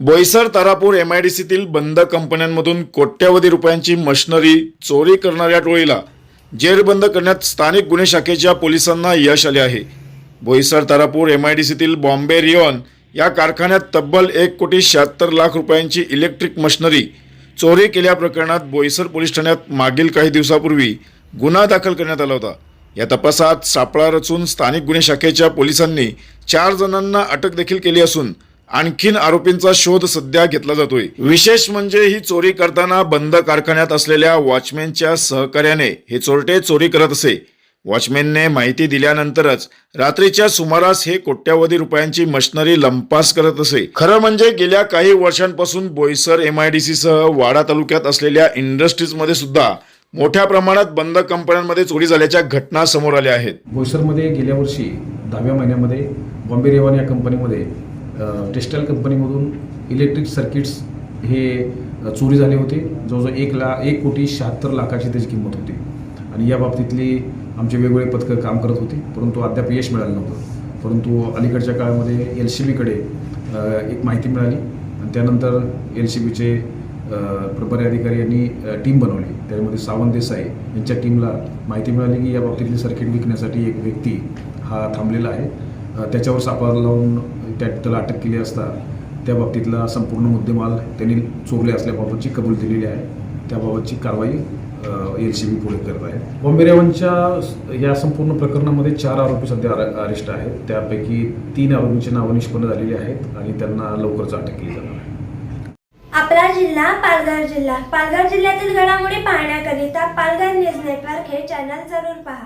Boisar Tarapur M I D सीतील बंद कंपन्यांमधून कोट्यवधी रुपयांची मशिनरी चोरी करणाऱ्या टोळीला जेरबंद करण्यात स्थानिक गुन्हे शाखेच्या पोलिसांना यश आले आहे. Boisar Tarapur M I D सीतील Bombay rayon या कारखान्यात तब्बल एक कोटी शहात्तर लाख रुपयांची इलेक्ट्रिक मशिनरी चोरी केल्या प्रकरणात बोईसर पोलीस ठाण्यात मागील काही दिवसापूर्वी गुन्हा दाखल करण्यात आला होता. या तपासात सापळा रचून स्थानिक गुन्हे शाखेच्या पोलिसांनी चार जणांना अटक देखील केली असून आणखीन आरोपींचा शोध सध्या घेतला जातोय. विशेष म्हणजे ही चोरी करताना बंद कारखान्यात असलेल्या वॉचमॅनच्या सहकार्याने हे चोरटे चोरी करत असे. वॉचमॅनने माहिती दिल्यानंतरच रात्रीच्या सुमारास हे कोट्यावधी रुपयांची मशिनरी लंपास करत असे. खरं म्हणजे गेल्या काही वर्षांपासून बोईसर एम आय डी सह वाडा तालुक्यात असलेल्या इंडस्ट्रीजमध्ये सुद्धा मोठ्या प्रमाणात बंद कंपन्यांमध्ये चोरी झाल्याच्या घटना समोर आल्या आहेत. बोईसरमध्ये गेल्या वर्षी दहाव्या महिन्यामध्ये बॉम्बे रेवान या कंपनीमध्ये टेक्सटाईल कंपनीमधून इलेक्ट्रिक सर्किट्स हे चोरी झाले होते. जवळजवळ एक ला एक कोटी शहात्तर लाखाची त्याची किंमत होती. आणि या बाबतीतली आमचे वेगवेगळे पथकं काम करत होते. परंतु अद्याप यश मिळालं नव्हतं. परंतु अलीकडच्या काळामध्ये एल सी बीकडे एक माहिती मिळाली. आणि त्यानंतर एल सी बीचे प्रभारी अधिकारी यांनी टीम बनवली. त्यामध्ये सावंत देसाई यांच्या टीमला माहिती मिळाली की या बाबतीतली सर्किट विकण्यासाठी एक व्यक्ती हा थांबलेला आहे. त्याच्यावर सापळा लावून त्या त्याला अटक केली असता त्या बाबतीतला संपूर्ण मुद्देमाल त्यांनी चोरले असल्याबाबतची कबूल दिलेली आहे. त्याबाबतची कारवाई एल सी बी पुढे करत आहे. बॉम्बेरेवांच्या या संपूर्ण प्रकरणामध्ये चार आरोपी सध्या अरेस्ट आहेत. त्यापैकी तीन आरोपींची नावं निष्पन्न झालेली आहेत आणि त्यांना लवकरच अटक केली जाणार आहे. आपला जिल्हा पालघर जिल्हा. पालघर जिल्ह्यातील घडामोडी पाहण्याकरिता पालघर न्यूज नेटवर्क हे चॅनल जरूर पहा.